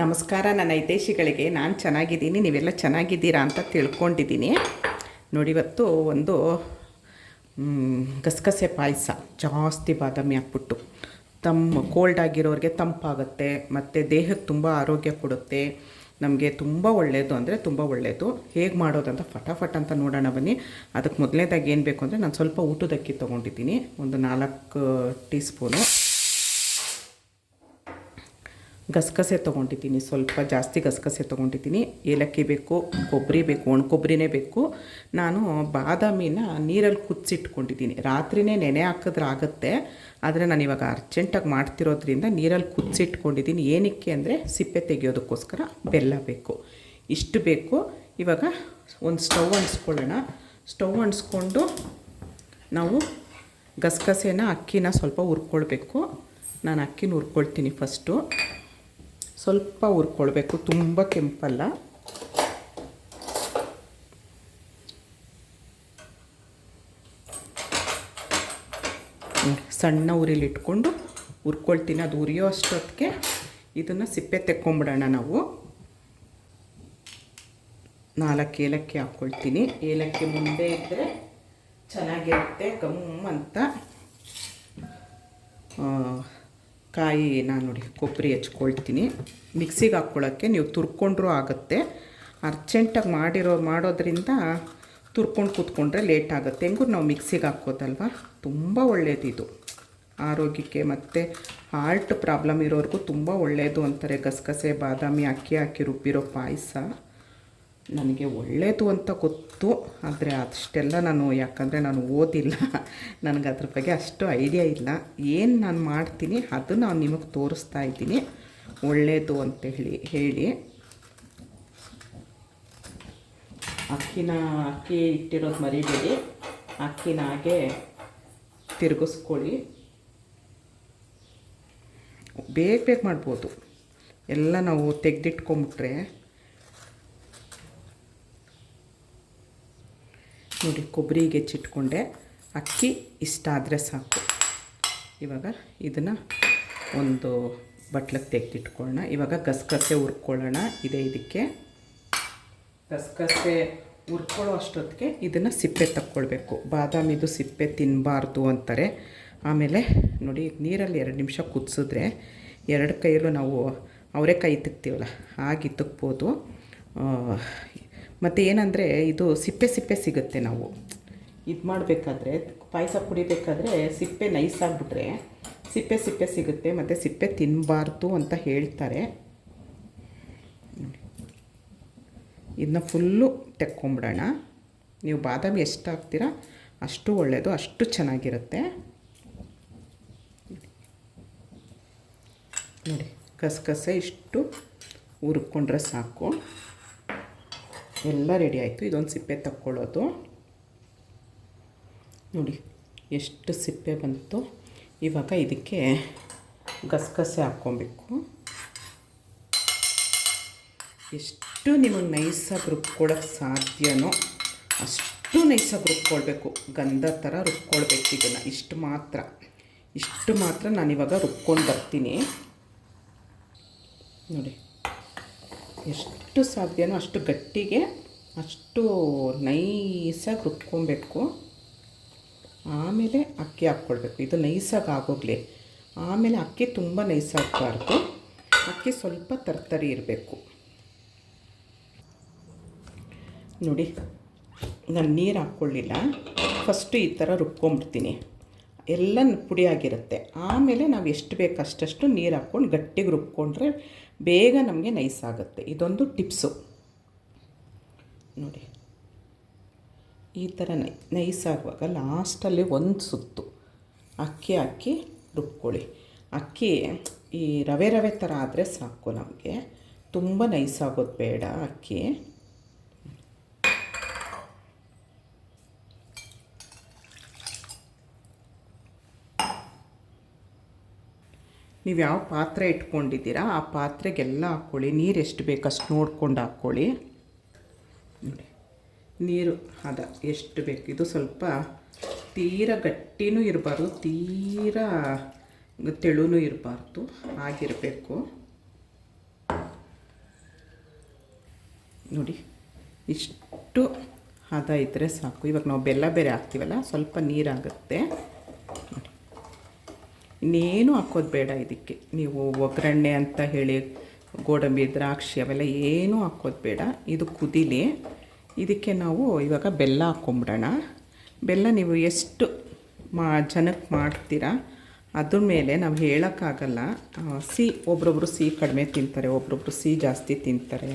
ನಮಸ್ಕಾರ, ನನ್ನ ಹಿತೈಷಿಗಳಿಗೆ. ನಾನು ಚೆನ್ನಾಗಿದ್ದೀನಿ, ನೀವೆಲ್ಲ ಚೆನ್ನಾಗಿದ್ದೀರಾ ಅಂತ ತಿಳ್ಕೊಂಡಿದ್ದೀನಿ. ನೋಡಿ, ಇವತ್ತು ಒಂದು ಗಸಗಸೆ ಪಾಯಸ. ಜಾಸ್ತಿ ಬಾದಾಮಿ ಹಾಕ್ಬಿಟ್ಟು. ತಮ್ಮ ಕೋಲ್ಡ್ ಆಗಿರೋರಿಗೆ ತಂಪಾಗುತ್ತೆ, ಮತ್ತು ದೇಹಕ್ಕೆ ತುಂಬ ಆರೋಗ್ಯ ಕೊಡುತ್ತೆ. ನಮಗೆ ತುಂಬ ಒಳ್ಳೆಯದು ಅಂದರೆ ತುಂಬ ಒಳ್ಳೆಯದು ಹೇಗೆ ಮಾಡೋದಂತ ಫಟಾಫಟ್ ಅಂತ ನೋಡೋಣ ಬನ್ನಿ. ಅದಕ್ಕೆ ಮೊದಲನೇದಾಗಿ ಏನು ಬೇಕು ಅಂದರೆ ನಾನು ಸ್ವಲ್ಪ ಊಟದಕ್ಕಿ ತೊಗೊಂಡಿದ್ದೀನಿ. ಒಂದು ನಾಲ್ಕು ಟೀ ಸ್ಪೂನು ಗಸಗಸೆ ತೊಗೊಂಡಿದ್ದೀನಿ. ಸ್ವಲ್ಪ ಜಾಸ್ತಿ ಗಸಗಸೆ ತೊಗೊಂಡಿದ್ದೀನಿ. ಏಲಕ್ಕಿ ಬೇಕು, ಕೊಬ್ಬರಿ ಬೇಕು ಒಣ ಕೊಬ್ಬರಿನೇ ಬೇಕು. ನಾನು ಬಾದಾಮಿನ ನೀರಲ್ಲಿ ಕುದಿಸಿಟ್ಕೊಂಡಿದ್ದೀನಿ. ರಾತ್ರಿನೇ ನೆನೆ ಹಾಕಿದ್ರೆ ಆಗುತ್ತೆ. ಆದರೆ ನಾನು ಇವಾಗ ಅರ್ಜೆಂಟಾಗಿ ಮಾಡ್ತಿರೋದ್ರಿಂದ ನೀರಲ್ಲಿ ಕುದಿಸಿಟ್ಕೊಂಡಿದ್ದೀನಿ. ಏನಕ್ಕೆ ಅಂದರೆ ಸಿಪ್ಪೆ ತೆಗೆಯೋದಕ್ಕೋಸ್ಕರ ಬೆಲ್ಲ ಬೇಕು. ಇಷ್ಟು ಬೇಕು. ಇವಾಗ ಒಂದು ಸ್ಟವ್ ಅಂಟಿಸ್ಕೊಳ್ಳೋಣ. ಸ್ಟವ್ ಅಂಟಿಸ್ಕೊಂಡು ನಾವು ಗಸಗಸೆನ ಅಕ್ಕಿನ ಸ್ವಲ್ಪ ಹುರ್ಕೊಳ್ಬೇಕು. ನಾನು ಅಕ್ಕಿನ ಹುರ್ಕೊಳ್ತೀನಿ ಫಸ್ಟು. ಸ್ವಲ್ಪ ಹುರ್ಕೊಳ್ಬೇಕು. ತುಂಬ ಕೆಂಪಲ್ಲ. ಸಣ್ಣ ಉರಿಲಿ ಇಟ್ಕೊಂಡು ಹುರ್ಕೊಳ್ತೀನಿ. ಅದು ಉರಿಯೋ ಅಷ್ಟೊತ್ತಿಗೆ ಇದನ್ನು ಸಿಪ್ಪೆ ತೆಕ್ಕೊಂಬಿಡೋಣ ನಾವು. ನಾಲ್ಕು ಏಲಕ್ಕಿ ಹಾಕ್ಕೊಳ್ತೀನಿ ಏಲಕ್ಕಿ ಮುಂದೆ ಇದ್ದರೆ ಚೆನ್ನಾಗಿರುತ್ತೆ ಗಮ್ ಅಂತ ಕಾಯಿ ನಾನು ನೋಡಿ ಕೊಬ್ಬರಿ ಹೆಚ್ಕೊಳ್ತೀನಿ. ಮಿಕ್ಸಿಗೆ ಹಾಕ್ಕೊಳ್ಳೋಕ್ಕೆ ನೀವು ತುರ್ಕೊಂಡ್ರೂ ಆಗುತ್ತೆ. ಅರ್ಜೆಂಟಾಗಿ ಮಾಡಿರೋ, ಮಾಡೋದ್ರಿಂದ ತುರ್ಕೊಂಡು ಕೂತ್ಕೊಂಡ್ರೆ ಲೇಟ್ ಆಗುತ್ತೆ. ಹೆಂಗೂ ನಾವು ಮಿಕ್ಸಿಗೆ ಹಾಕೋದಲ್ವ ತುಂಬ ಒಳ್ಳೆಯದಿದು ಆರೋಗ್ಯಕ್ಕೆ ಮತ್ತು ಹಾರ್ಟ್ ಪ್ರಾಬ್ಲಮ್ ಇರೋರಿಗೂ ತುಂಬ ಒಳ್ಳೆಯದು ಅಂತಾರೆ. ಗಸಗಸೆ, ಬಾದಾಮಿ, ಅಕ್ಕಿ ಹಾಕಿ ರುಬ್ಬಿರೋ ಪಾಯಸ. ನನಗೆ ಒಳ್ಳೆಯದು ಅಂತ ಗೊತ್ತು, ಆದರೆ ಅಷ್ಟೆಲ್ಲ ನಾನು ಯಾಕಂದರೆ ನಾನು ಓದಿಲ್ಲ. ನನಗೆ ಅದ್ರ ಬಗ್ಗೆ ಅಷ್ಟು ಐಡಿಯಾ ಇಲ್ಲ. ಏನು ನಾನು ಮಾಡ್ತೀನಿ ಅದು ನಾನು ನಿಮಗೆ ತೋರಿಸ್ತಾ ಇದ್ದೀನಿ. ಒಳ್ಳೆಯದು ಅಂತ ಹೇಳಿ ಹೇಳಿ. ಅಕ್ಕಿನ, ಅಕ್ಕಿ ಇಟ್ಟಿರೋದು ಮರಿಬೇಡಿ. ಅಕ್ಕಿನ ಹಾಗೆ ತಿರುಗಿಸ್ಕೊಳ್ಳಿ. ಬೇಗ ಬೇಗ ಮಾಡ್ಬೋದು. ಎಲ್ಲ ನಾವು ತೆಗೆದಿಟ್ಕೊಂಬಿಟ್ರೆ ನೋಡಿ ಕೊಬ್ಬರಿಗೆ ಹೆಚ್ಚಿಟ್ಕೊಂಡೆ. ಅಕ್ಕಿ ಇಷ್ಟ ಆದರೆ ಸಾಕು. ಇವಾಗ ಇದನ್ನು ಒಂದು ಬಟ್ಲಕ್ಕೆ ತೆಗೆದಿಟ್ಕೊಳ್ಳೋಣ ಇವಾಗ ಗಸಗಸೆ ಹುರ್ಕೊಳ್ಳೋಣ. ಇದೆ ಇದಕ್ಕೆ. ಗಸಗಸೆ ಹುರ್ಕೊಳ್ಳೋ ಅಷ್ಟೊತ್ತಿಗೆ ಇದನ್ನು ಸಿಪ್ಪೆ ತಕ್ಕೊಳ್ಬೇಕು. ಬಾದಾಮಿದು ಸಿಪ್ಪೆ ತಿನ್ನಬಾರ್ದು ಅಂತಾರೆ. ಆಮೇಲೆ ನೋಡಿ, ನೀರಲ್ಲಿ ಎರಡು ನಿಮಿಷ ಕುದಿಸಿದ್ರೆ ಎರಡು ಕೈಯಲ್ಲೂ ನಾವು ಅವರೆಕಾಯಿ ತಿಕ್ತೀವಲ್ಲ, ಹಾಗೆ ತಿಕ್ಬೋದು. ಮತ್ತು ಏನಂದರೆ ಇದು ಸಿಪ್ಪೆ ಸಿಪ್ಪೆ ಸಿಗುತ್ತೆ ನಾವು. ಇದು ಮಾಡಬೇಕಾದ್ರೆ ಪಾಯಸ ಕುಡಿಬೇಕಾದ್ರೆ ಸಿಪ್ಪೆ ನೈಸ್ ಆಗಿಬಿಟ್ರೆ ಸಿಪ್ಪೆ ಸಿಪ್ಪೆ ಸಿಗುತ್ತೆ, ಮತ್ತು ಸಿಪ್ಪೆ ತಿನ್ನಬಾರ್ದು ಅಂತ ಹೇಳ್ತಾರೆ. ಇದನ್ನ ಫುಲ್ಲು ತೆಕ್ಕೊಂಬಿಡೋಣ. ನೀವು ಬಾದಾಮಿ ಎಷ್ಟು ಹಾಕ್ತೀರಾ ಅಷ್ಟು ಒಳ್ಳೆಯದು ಅಷ್ಟು ಚೆನ್ನಾಗಿರುತ್ತೆ. ನೋಡಿ, ಕಸಕಸೆ ಇಷ್ಟು ಹುರ್ಕೊಂಡ್ರೆ ಸಾಕು. ಎಲ್ಲ ರೆಡಿ ಆಯಿತು. ಇದೊಂದು ಸಿಪ್ಪೆ ತಕ್ಕೊಳ್ಳೋದು. ನೋಡಿ, ಎಷ್ಟು ಸಿಪ್ಪೆ ಬಂತು. ಇವಾಗ ಇದಕ್ಕೆ ಗಸಗಸೆ ಹಾಕ್ಕೊಬೇಕು. ಎಷ್ಟು ನಿಮಗೆ ನೈಸಾಗಿ ರುಬ್ಕೊಳಕ್ಕೆ ಸಾಧ್ಯನೋ ಅಷ್ಟು ನೈಸಾಗಿ ರುಬ್ಕೊಳ್ಬೇಕು. ಗಂಧ ಥರ ರುಬ್ಕೊಳ್ಬೇಕು ಇದನ್ನು. ಇಷ್ಟು ಮಾತ್ರ. ಇಷ್ಟು ಮಾತ್ರ ನಾನಿವಾಗ ರುಬ್ಕೊಂಡು ಬರ್ತೀನಿ. ನೋಡಿ, ಎಷ್ಟು ಸಾಧ್ಯನೋ ಅಷ್ಟು ಗಟ್ಟಿಗೆ, ಅಷ್ಟು ನೈಸಾಗಿ ರುಬ್ಕೊಬೇಕು. ಆಮೇಲೆ ಅಕ್ಕಿ ಹಾಕ್ಕೊಳ್ಬೇಕು. ಇದು ನೈಸಾಗಿ ಆಗೋಗ್ಲಿ. ಆಮೇಲೆ ಅಕ್ಕಿ ತುಂಬ ನೈಸಾಗಬಾರ್ದು. ಅಕ್ಕಿ ಸ್ವಲ್ಪ ತರ್ತರಿ ಇರಬೇಕು. ನೋಡಿ, ನಾನು ನೀರು ಹಾಕ್ಕೊಳ್ಳಿಲ್ಲ. ಫಸ್ಟು ಈ ಥರ ರುಬ್ಕೊಂಬಿಡ್ತೀನಿ. ಎಲ್ಲ ಪುಡಿಯಾಗಿರುತ್ತೆ. ಆಮೇಲೆ ನಾವು ಎಷ್ಟು ಬೇಕು ಅಷ್ಟಷ್ಟು ನೀರು ಹಾಕ್ಕೊಂಡು ಗಟ್ಟಿಗೆ ರುಬ್ಕೊಂಡ್ರೆ ಬೇಗ ನಮಗೆ ನೈಸ್ ಆಗುತ್ತೆ. ಇದೊಂದು ಟಿಪ್ಸು ನೋಡಿ. ಈ ಥರ ನೈ ನೈಸ್ ಆಗುವಾಗ ಲಾಸ್ಟಲ್ಲಿ ಒಂದು ಸುತ್ತು ಅಕ್ಕಿ ಹಾಕಿ ರುಬ್ಕೊಳ್ಳಿ. ಅಕ್ಕಿ ಈ ರವೆ ರವೆ ಥರ ಆದರೆ ಸಾಕು ನಮಗೆ. ತುಂಬ ನೈಸ್ ಆಗೋದು ಬೇಡ ಅಕ್ಕಿ. ನೀವು ಯಾವ ಪಾತ್ರೆ ಇಟ್ಕೊಂಡಿದ್ದೀರಾ? ಆ ಪಾತ್ರೆಗೆಲ್ಲ ಹಾಕ್ಕೊಳ್ಳಿ ನೀರು ಎಷ್ಟು ಬೇಕು ಅಷ್ಟು ನೋಡ್ಕೊಂಡು ಹಾಕ್ಕೊಳ್ಳಿ ನೋಡಿ, ನೀರು ಅದ ಎಷ್ಟು ಬೇಕು. ಇದು ಸ್ವಲ್ಪ ತೀರ ಗಟ್ಟಿನೂ ಇರಬಾರ್ದು, ತೀರ ತೆಳುನೂ ಇರಬಾರ್ದು. ಆಗಿರಬೇಕು. ನೋಡಿ, ಇಷ್ಟು ಹದ ಇದ್ದರೆ ಸಾಕು. ಇವಾಗ ನಾವು ಬೆಲ್ಲ ಬೇರೆ ಹಾಕ್ತೀವಲ್ಲ, ಸ್ವಲ್ಪ ನೀರಾಗುತ್ತೆ. ಇನ್ನೇನು ಹಾಕೋದು ಬೇಡ ಇದಕ್ಕೆ. ನೀವು ಒಗ್ಗರಣೆ ಅಂತ ಹೇಳಿ, ಗೋಡಂಬಿ, ದ್ರಾಕ್ಷಿ ಅವೆಲ್ಲ ಏನೂ ಹಾಕೋದು ಬೇಡ. ಇದು ಕುದಿಲಿ. ಇದಕ್ಕೆ ನಾವು ಇವಾಗ ಬೆಲ್ಲ ಹಾಕ್ಕೊಂಬಿಡೋಣ ಬೆಲ್ಲ ನೀವು ಎಷ್ಟು ಮಾ, ಜನಕ್ಕೆ ಮಾಡ್ತೀರಾ, ಅದ್ರ ಮೇಲೆ ನಾವು ಹೇಳೋಕ್ಕಾಗಲ್ಲ. ಸಿ ಒಬ್ರೊಬ್ರು ಸಿಹಿ ಕಡಿಮೆ ತಿಂತಾರೆ, ಒಬ್ರೊಬ್ರು ಸಿಹಿ ಜಾಸ್ತಿ ತಿಂತಾರೆ.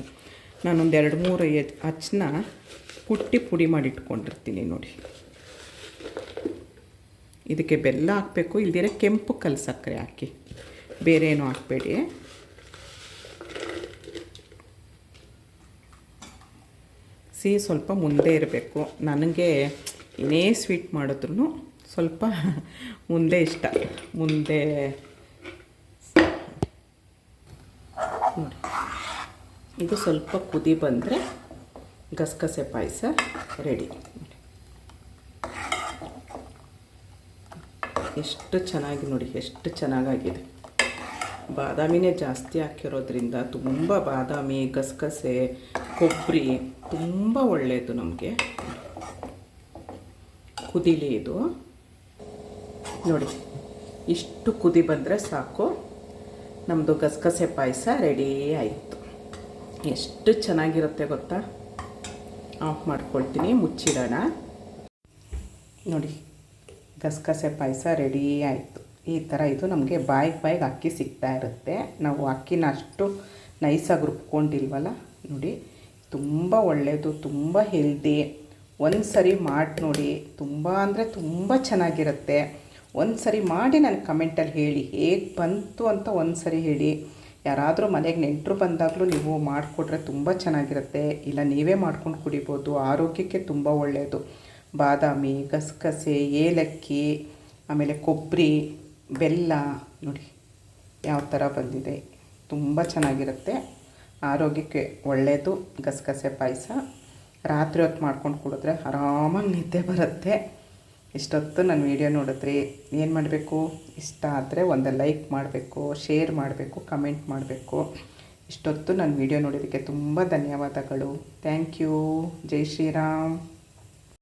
ನಾನೊಂದು ಎರಡು ಮೂರು ಹಚ್ಚನ್ನ ಪುಟ್ಟಿ ಪುಡಿ ಮಾಡಿ ಇಟ್ಕೊಂಡಿರ್ತೀನಿ ನೋಡಿ. ಇದಕ್ಕೆ ಬೆಲ್ಲ ಹಾಕಬೇಕು ಇಲ್ದಿರ ಕೆಂಪು ಕಲ್ ಸಕ್ಕರೆ ಹಾಕಿ. ಬೇರೆ ಏನು ಹಾಕಬೇಡಿ. ಸಿಹಿ ಸ್ವಲ್ಪ ಮುಂದೆ ಇರಬೇಕು. ನನಗೆ ಏನೇ ಸ್ವೀಟ್ ಮಾಡಿದ್ರು ಸ್ವಲ್ಪ ಮುಂದೆ ಇಷ್ಟ. ಮುಂದೆ ನೋಡಿ. ಇದು ಸ್ವಲ್ಪ ಕುದಿ ಬಂದರೆ ಗಸಗಸೆ ಪಾಯಸ ರೆಡಿ. ಎಷ್ಟು ಚೆನ್ನಾಗಿ ನೋಡಿ, ಎಷ್ಟು ಚೆನ್ನಾಗಾಗಿದೆ. ಬಾದಾಮಿನೇ ಜಾಸ್ತಿ ಹಾಕಿರೋದ್ರಿಂದ ತುಂಬ ಬಾದಾಮಿ, ಗಸಗಸೆ, ಕೊಬ್ಬರಿ ತುಂಬ ಒಳ್ಳೆಯದು ನಮಗೆ. ಕುದಿಲಿ ಇದು. ನೋಡಿ, ಇಷ್ಟು ಕುದಿ ಬಂದರೆ ಸಾಕು. ನಮ್ಮದು ಗಸಗಸೆ ಪಾಯಸ ರೆಡಿ ಆಯಿತು. ಎಷ್ಟು ಚೆನ್ನಾಗಿರುತ್ತೆ ಗೊತ್ತಾ? ಆಫ್ ಮಾಡ್ಕೊಳ್ತೀನಿ, ಮುಚ್ಚಿಡೋಣ. ನೋಡಿ. ಗಸಗಸೆ ಪಾಯಸ ರೆಡಿ ಆಯಿತು. ಈ ಥರ ಇದು ನಮಗೆ ಬಾಯಿಗೆ ಬಾಯಿಗೆ ಅಕ್ಕಿ ಸಿಗ್ತಾ ಇರುತ್ತೆ. ನಾವು ಅಕ್ಕಿನ ಅಷ್ಟು ನೈಸಾಗಿ ರುಬ್ಕೊಂಡಿಲ್ವಲ್ಲ? ನೋಡಿ, ತುಂಬ ಒಳ್ಳೆಯದು ತುಂಬ ಹೆಲ್ದಿ ಒಂದು ಸರಿ ಮಾಡಿ ನೋಡಿ, ತುಂಬ ಅಂದರೆ ತುಂಬ ಚೆನ್ನಾಗಿರುತ್ತೆ. ಒಂದು ಸರಿ ಮಾಡಿ ನನಗೆ ಕಮೆಂಟಲ್ಲಿ ಹೇಳಿ. ಹೇಗೆ ಬಂತು ಅಂತ ಒಂದು ಸರಿ ಹೇಳಿ. ಯಾರಾದರೂ ಮನೆಗೆ ನೆಂಟರು ಬಂದಾಗಲೂ ನೀವು ಮಾಡಿಕೊಟ್ರೆ ತುಂಬ ಚೆನ್ನಾಗಿರುತ್ತೆ. ಇಲ್ಲ ನೀವೇ ಮಾಡ್ಕೊಂಡು ಕುಡಿಬೋದು. ಆರೋಗ್ಯಕ್ಕೆ ತುಂಬ ಒಳ್ಳೆಯದು ಬಾದಾಮಿ, ಗಸಗಸೆ, ಏಲಕ್ಕಿ, ಆಮೇಲೆ ಕೊಬ್ಬರಿ, ಬೆಲ್ಲ, ನೋಡಿ ಯಾವ ಥರ ಬಂದಿದೆ. ತುಂಬ ಚೆನ್ನಾಗಿರುತ್ತೆ. ಆರೋಗ್ಯಕ್ಕೆ ಒಳ್ಳೆಯದು ಗಸಗಸೆ ಪಾಯಸ. ರಾತ್ರಿ ಹೊತ್ತು ಮಾಡ್ಕೊಂಡು ಕುಡಿದ್ರೆ ಆರಾಮಾಗಿ ನಿದ್ದೆ ಬರುತ್ತೆ. ಇಷ್ಟೊತ್ತು ನನ್ನ ವೀಡಿಯೋ ನೋಡಿದ್ರಿ. ಏನು ಮಾಡಬೇಕು? ಇಷ್ಟ ಆದರೆ ಒಂದು ಲೈಕ್ ಮಾಡಬೇಕು, ಶೇರ್ ಮಾಡಬೇಕು, ಕಮೆಂಟ್ ಮಾಡಬೇಕು. ಇಷ್ಟೊತ್ತು ನನ್ನ ವೀಡಿಯೋ ನೋಡಿದ್ದಕ್ಕೆ ತುಂಬ ಧನ್ಯವಾದಗಳು. Thank you. ಜೈ ಶ್ರೀರಾಮ್.